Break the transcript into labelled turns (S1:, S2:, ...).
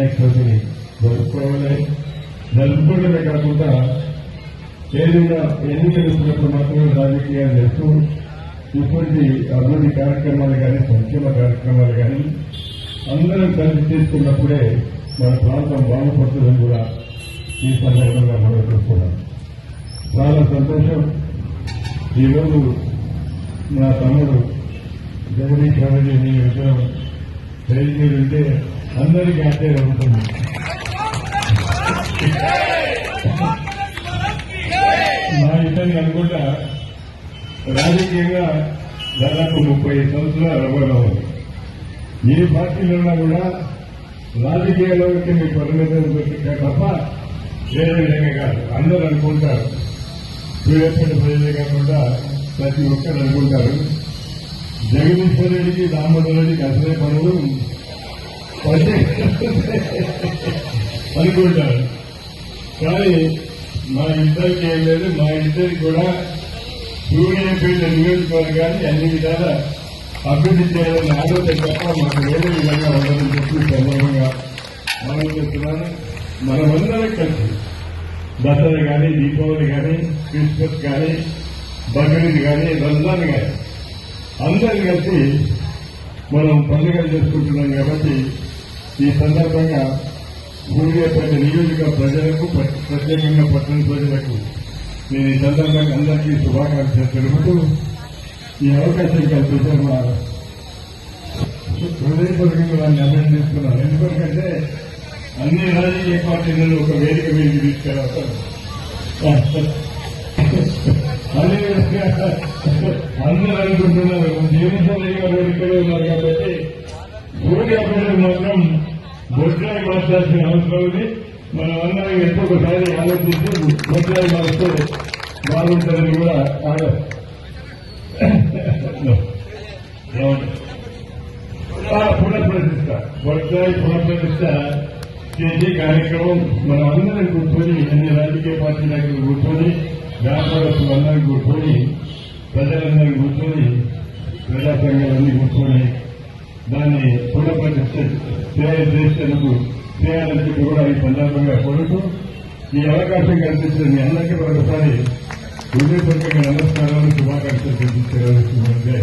S1: వినాయక చవితిని జరుపుకోవాలి జరుపుకోవడమే కాకుండా ఏదైనా ఎన్నికలు వచ్చినప్పుడు మాత్రమే రాజకీయాలు చేస్తూ ఇటువంటి అభివృద్ధి కార్యక్రమాలు కానీ సంక్షేమ కార్యక్రమాలు కానీ అందరం కలిసి తీసుకున్నప్పుడే మన ప్రాంతం బాగుపడుతుందని కూడా ఈ సందర్భంగా మనం చూస్తున్నాం చాలా సంతోషం. ఈరోజు నా తమ్ముడు జగదీష్ రెడ్డి మీ విషయం తెలియజేయంటే అందరికీ అదే ఉంటుంది మా ఇతని అనుకుంటా రాజకీయంగా దాదాపు ముప్పై సంవత్సరాలు అనుభవం ఏ పార్టీలో ఉన్నా కూడా రాజకీయాల్లోకి మీ పరిమితం దొరికితే తప్ప వేరే విధంగా కాదు. అందరూ అనుకుంటారు. సూర్యాపేట ప్రజలే కాకుండా ప్రతి ఒక్కరు అనుకుంటారు. జగదీశ్వర్ రెడ్డికి రామ్మోహన్ రెడ్డికి అసలే పనులు అనుకుంటారు కానీ మా ఇద్దరికి ఏం లేదు మా ఇద్దరికి కూడా సూర్యాపేట నియోజకవర్గాన్ని అన్ని విధాల అభివృద్ధి చేయాలని ఆలోచన తప్ప మాకు వేరే విధంగా ఉండదని చెప్పి సందర్భంగా మనం చెప్తున్నాను. మనమందరం కలిసి దసరా కానీ దీపావళి కానీ క్రిస్మస్ కానీ బక్రీద్ కానీ రంజాన్ కానీ అందరం కలిసి మనం పండుగలు చేసుకుంటున్నాం కాబట్టి ఈ సందర్భంగా సూర్యాపేట నియోజక ప్రజలకు ప్రత్యేకంగా పట్టణ ప్రజలకు నేను ఈ సందర్భంగా అందరికీ శుభాకాంక్షలు తెలుపుతూ ఈ అవకాశం కల్పించారు మా హృదయపూర్వకంగా వారిని అభినందిస్తున్నాను ఎందుకంటే అన్ని రాజకీయ పార్టీలను ఒక వేదిక మీద తీసుకెళ్తారు అన్ని అందరూ అనుకుంటున్నారు జీవితంలో గారు ఇక్కడే ఉన్నారు? బొడ్రాయి మార్చాల్సిన అవసరం ఉంది మనం అందరం ఎంతో ఒకసారి ఆలోచించి బొడ్రాయి మారిస్తే బాగుంటుందని కూడా ఆలో- ఏమంటారు? ఆ, పునఃప్రతిష్ట బొడ్రాయి పునఃప్రతిష్ట చేసే కార్యక్రమం మనం అందరం కూర్చొని అన్ని రాజకీయ పార్టీ నాయకులు కూర్చొని వ్యాపారస్తులు అందరం కూర్చొని ప్రజలందరం కూర్చొని ప్రజా సంఘాలన్నీ కూర్చొని దాన్ని పునఃప్రతిష్ట చేసేందుకు చేయాలని చెప్పి కూడా ఈ సందర్భంగా కోరుతూ ఈ అవకాశం కల్పించిన మీ అందరికీ ఒకసారి హృదయపూర్వకంగా నమస్కారాలు శుభాకాంక్షలు తెలియజేయాల్సిందే